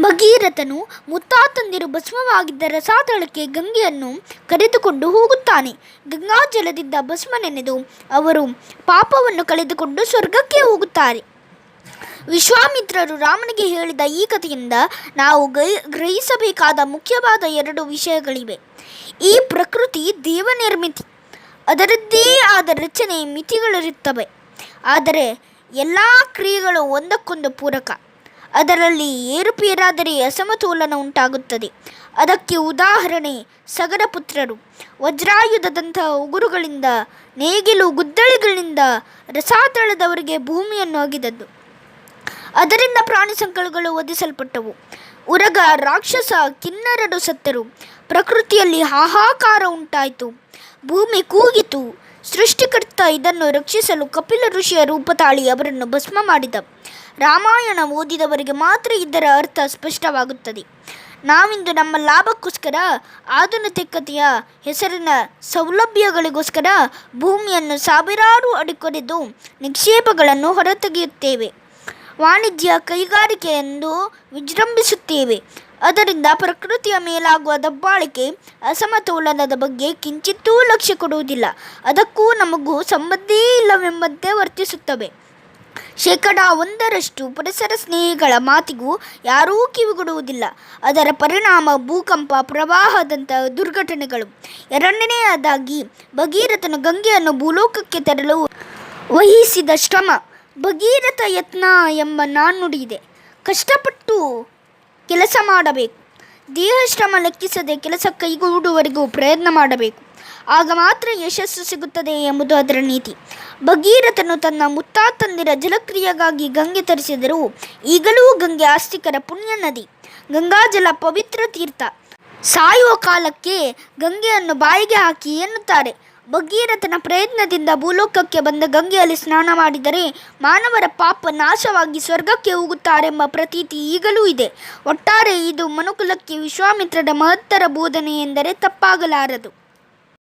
ಭಗೀರಥನು ಮುತ್ತಾತಂದಿರು ಭಸ್ಮವಾಗಿದ್ದ ರಸಾತಳಕ್ಕೆ ಗಂಗೆಯನ್ನು ಕರೆದುಕೊಂಡು ಹೋಗುತ್ತಾನೆ. ಗಂಗಾಜಲದಿಂದ ಭಸ್ಮ ನೆನೆದು ಅವರು ಪಾಪವನ್ನು ಕಳೆದುಕೊಂಡು ಸ್ವರ್ಗಕ್ಕೆ ಹೋಗುತ್ತಾರೆ. ವಿಶ್ವಾಮಿತ್ರರು ರಾಮನಿಗೆ ಹೇಳಿದ ಈ ಕಥೆಯಿಂದ ನಾವು ಗ್ರಹಿಸಬೇಕಾದ ಮುಖ್ಯವಾದ ಎರಡು ವಿಷಯಗಳಿವೆ. ಈ ಪ್ರಕೃತಿ ದೇವನಿರ್ಮಿತಿ, ಅದರದ್ದೇ ಆದ ರಚನೆ ಮಿತಿಗಳಿರುತ್ತವೆ. ಆದರೆ ಎಲ್ಲ ಕ್ರಿಯೆಗಳು ಒಂದಕ್ಕೊಂದು ಪೂರಕ. ಅದರಲ್ಲಿ ಏರುಪೇರಾದರೆ ಅಸಮತೋಲನ ಉಂಟಾಗುತ್ತದೆ. ಅದಕ್ಕೆ ಉದಾಹರಣೆ ಸಗರ ಪುತ್ರರು. ವಜ್ರಾಯುಧದಂತಹ ಉಗುರುಗಳಿಂದ, ನೇಗಿಲು ಗುದ್ದಳಿಗಳಿಂದ ರಸಾತಳದವರಿಗೆ ಭೂಮಿಯನ್ನು ಅಗಿದದ್ದು. ಅದರಿಂದ ಪ್ರಾಣಿ ಸಂಕಲಗಳು ವಧಿಸಲ್ಪಟ್ಟವು. ಉರಗ, ರಾಕ್ಷಸ, ಕಿನ್ನರರು ಸತ್ತರು. ಪ್ರಕೃತಿಯಲ್ಲಿ ಹಾಹಾಕಾರ ಉಂಟಾಯಿತು. ಭೂಮಿ ಕೂಗಿತು. ಸೃಷ್ಟಿಕರ್ತ ಇದನ್ನು ರಕ್ಷಿಸಲು ಕಪಿಲ ಋಷಿಯ ರೂಪ ತಾಳಿ ಅವರನ್ನು ಭಸ್ಮ ಮಾಡಿದ. ರಾಮಾಯಣ ಓದಿದವರಿಗೆ ಮಾತ್ರ ಇದರ ಅರ್ಥ ಸ್ಪಷ್ಟವಾಗುತ್ತದೆ. ನಾವಿಂದು ನಮ್ಮ ಲಾಭಕ್ಕೋಸ್ಕರ, ಆಧುನಿಕತೆಯ ಹೆಸರಿನ ಸೌಲಭ್ಯಗಳಿಗೋಸ್ಕರ ಭೂಮಿಯನ್ನು ಸಾವಿರಾರು ಅಡಿಕೊಡೆದು ನಿಕ್ಷೇಪಗಳನ್ನು ಹೊರತೆಗೆಯುತ್ತೇವೆ. ವಾಣಿಜ್ಯ ಕೈಗಾರಿಕೆ ವಿಜೃಂಭಿಸುತ್ತೇವೆ. ಅದರಿಂದ ಪ್ರಕೃತಿಯ ಮೇಲಾಗುವ ದಬ್ಬಾಳಿಕೆ, ಅಸಮತೋಲನದ ಬಗ್ಗೆ ಕಿಂಚಿತ್ತೂ ಲಕ್ಷ್ಯ ಕೊಡುವುದಿಲ್ಲ. ಅದಕ್ಕೂ ನಮಗೂ ಸಂಬಂಧೇ ಇಲ್ಲವೆಂಬಂತೆ ವರ್ತಿಸುತ್ತವೆ. ಶೇಕಡ ಒಂದರಷ್ಟು ಪರಿಸರ ಸ್ನೇಹಿಗಳ ಮಾತಿಗೂ ಯಾರೂ ಕಿವಿಗೊಡುವುದಿಲ್ಲ. ಅದರ ಪರಿಣಾಮ ಭೂಕಂಪ ಪ್ರವಾಹದಂತಹ ದುರ್ಘಟನೆಗಳು. ಎರಡನೆಯದಾಗಿ, ಭಗೀರಥನು ಗಂಗೆಯನ್ನು ಭೂಲೋಕಕ್ಕೆ ತರಲು ವಹಿಸಿದ ಶ್ರಮ, ಭಗೀರಥ ಯತ್ನ ಎಂಬ ನಾಣ್ಣುಡಿ ಇದೆ ಕಷ್ಟಪಟ್ಟು ಕೆಲಸ ಮಾಡಬೇಕು. ದೇಹ ಶ್ರಮ ಲೆಕ್ಕಿಸದೆ ಕೆಲಸ ಕೈಗೂಡುವವರೆಗೂ ಪ್ರಯತ್ನ ಮಾಡಬೇಕು. ಆಗ ಮಾತ್ರ ಯಶಸ್ಸು ಸಿಗುತ್ತದೆ ಎಂಬುದು ಅದರ ನೀತಿ. ಭಗೀರಥನು ತನ್ನ ಮುತ್ತಾತಂದಿರ ಜಲಕ್ರಿಯೆಗಾಗಿ ಗಂಗೆ ತರಿಸಿದರೂ. ಈಗಲೂ ಗಂಗೆ ಆಸ್ತಿಕರ ಪುಣ್ಯ ನದಿ. ಗಂಗಾಜಲ ಪವಿತ್ರ ತೀರ್ಥ. ಸಾಯುವ ಕಾಲಕ್ಕೆ ಗಂಗೆಯನ್ನು ಬಾಯಿಗೆ ಹಾಕಿ ಎನ್ನುತ್ತಾರೆ. ಭಗೀರಥನ ಪ್ರಯತ್ನದಿಂದ ಭೂಲೋಕಕ್ಕೆ ಬಂದ ಗಂಗೆಯಲ್ಲಿ ಸ್ನಾನ ಮಾಡಿದರೆ ಮಾನವರ ಪಾಪ ನಾಶವಾಗಿ ಸ್ವರ್ಗಕ್ಕೆ ಹೋಗುತ್ತಾರೆಂಬ ಪ್ರತೀತಿ ಈಗಲೂ ಇದೆ. ಒಟ್ಟಾರೆ ಇದು ಮನುಕುಲಕ್ಕೆ ವಿಶ್ವಾಮಿತ್ರರ ಮಹತ್ತರ ಬೋಧನೆ ಎಂದರೆ ತಪ್ಪಾಗಲಾರದು.